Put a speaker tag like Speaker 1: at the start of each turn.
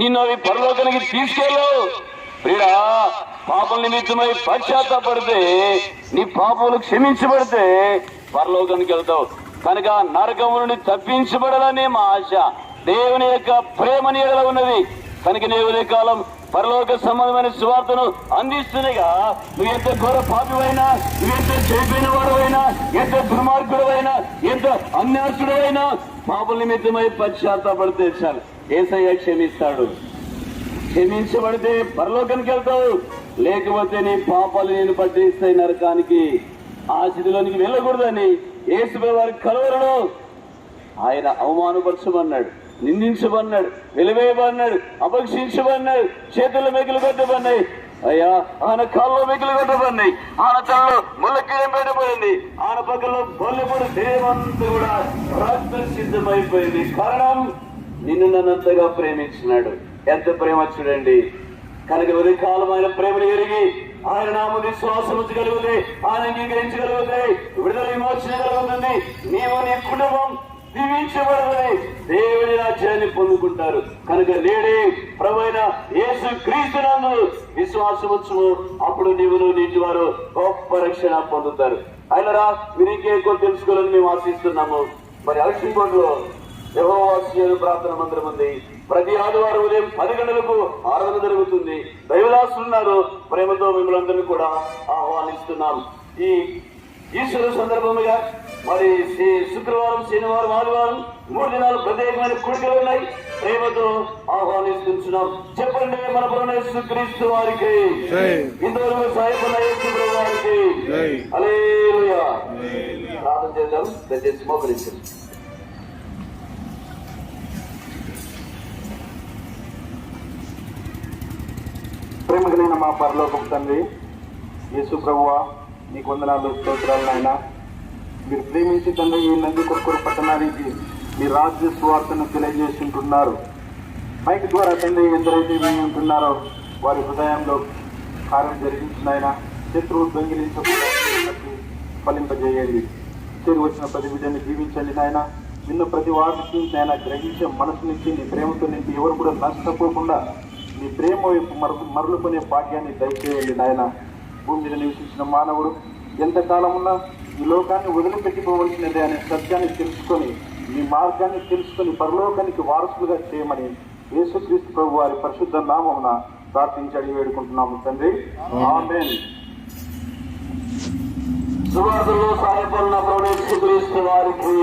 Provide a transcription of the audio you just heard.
Speaker 1: నిన్ను అవి పరలోకానికి తీసుకెళ్ళావు ప్రియుడా పాపల నిమిత్తమై పశ్చాత్తాపడితే నీ పాపములు క్షమించబడితే పరలోకానికి వెళ్తావు. కనుక నరకము నుండి తప్పించబడాలనే మా ఆశ. దేవుని యొక్క ప్రేమ నీడలో ఉన్నది. కనుక నీవు కాలం పరలోక సంబంధమైన సువార్తను అందిస్తుండగా నువ్వు ఎంత ఘోర పాపివైనా నువ్వు ఎంత చేపైన వాడవైనా ఎంత దుర్మార్గుడవైనా ఎంత అన్యాసుడవైనా పాపల నిమిత్తమై పశ్చాత్తాపడితే చాలు. ఏసయ్య క్షమిస్తాడు. క్షమించబడితే పరలోకానికి వెళ్తావు. లేకపోతే నీ పాపాలు నేను పట్టిస్తాయి నరకానికి. ఆ స్థితిలోనికి వెళ్ళకూడదని యేసుపై వారి కలవరలో ఆయన అవమానపరచమన్నాడు నిందించబడినాడు. వెలివేయబడినాడు. అపక్షించబడినాడు. చేతుల మెగిలి కొట్టబన్నాయి అయ్యా ఆయన కాల్లో మెగిలి కొట్టబన్నాయి ఆయన తనలో ముళ్ళకీయం పెట్టబడింది. ఆయన పక్కలో బొల్లెపడి దేవంతా కూడా రక్త సిద్ధమైపోయింది. కారణం నిన్ను నన్నంతగా ప్రేమించినాడు. ఎంత ప్రేమ చూడండి. కనుక ఉదయకాలం ఆయన ప్రేమను ఎరిగి ఆయన నామ విశ్వాసం ఉంచగలిగితే ఆయన అంగీకరించగలిగితే విడుదల విమోచన కలుగుతుంది. నీవు నీ కుటుంబం దీవించబడదని దేవుని రాజ్యాన్ని పొందుకుంటారు. కనుక నేడే ప్రమైన యేసు క్రీస్తునందు విశ్వాసం వచ్చుము. అప్పుడు నీవును నీటి వారు గొప్ప రక్షణ పొందుతారు. అయినరా మీరు ఎక్కువ తెలుసుకోవాలని మేము ఆశిస్తున్నాము. మరి అలసిపోట్లో యహోవాస్యులు ప్రార్థన మందిరం ఉంది. ప్రతి ఆదివారం ఉదయం పది గంటలకు ఆరాధన జరుగుతుంది. దైవదాసులు ఉన్నారు ప్రేమతో మిమ్మల్ని అందరినీ కూడా ఆహ్వానిస్తున్నాం. ఈ ఈశ్వర సందర్భముగా మరి శుక్రవారం శనివారం ఆదివారం మూడు దినాలు ప్రత్యేకమైన కూడికలు ఉన్నాయి. ప్రేమతో ఆహ్వానిస్తున్నాం. చెప్పండి మన క్రీస్తు వారికి. ఇంతవరకు సాయపడిన యేసు వారికి. హల్లెలూయా. ప్రార్థన చేద్దాం. దయచేసి మోకరించండి
Speaker 2: ప్రేమ కలిగిన మా పరలోకపు తండ్రి యేసు ప్రభువ నీకు వందనాలు స్తోత్రాలు నాయన. మీరు ప్రేమించి తండ్రి ఈ నంది కొడుకురు పట్టణానికి మీ రాజ్య స్వార్థను తెలియజేస్తుంటున్నారు. మైక్ ద్వారా తండ్రి ఎందరైతే మేము ఉంటున్నారో వారి హృదయంలో కార్యం జరిగించినాయన శత్రువు దొంగిలించకుండా ఫలింపజేయండి. చేరి వచ్చిన ప్రతి బిడ్డని జీవించండి నాయన. నిన్ను ప్రతి వారికి నాయన గ్రహించే మనసు నుంచి నీ ప్రేమతో నింపి ఎవరు కూడా నష్టపోకుండా నీ ప్రేమ వైపు మరలు మరలుకునే భాగ్యాన్ని దయచేయండి నాయన. భూమి మీద నివసించిన మానవుడు ఎంతకాలం ఉన్నా ఈ లోకాన్ని వదిలిపెట్టిపోవలసినదే అనే సత్యాన్ని తెలుసుకొని మీ మార్గాన్ని తెలుసుకొని పరలోకానికి వారసులుగా చేయమని యేసుక్రీస్తు ప్రభు వారి పరిశుద్ధ నామమున ప్రార్థించి అడిగి వేడుకుంటున్నాము తండ్రి. ఆమేన్.
Speaker 1: సాయపడిన క్రీస్తు వారికి.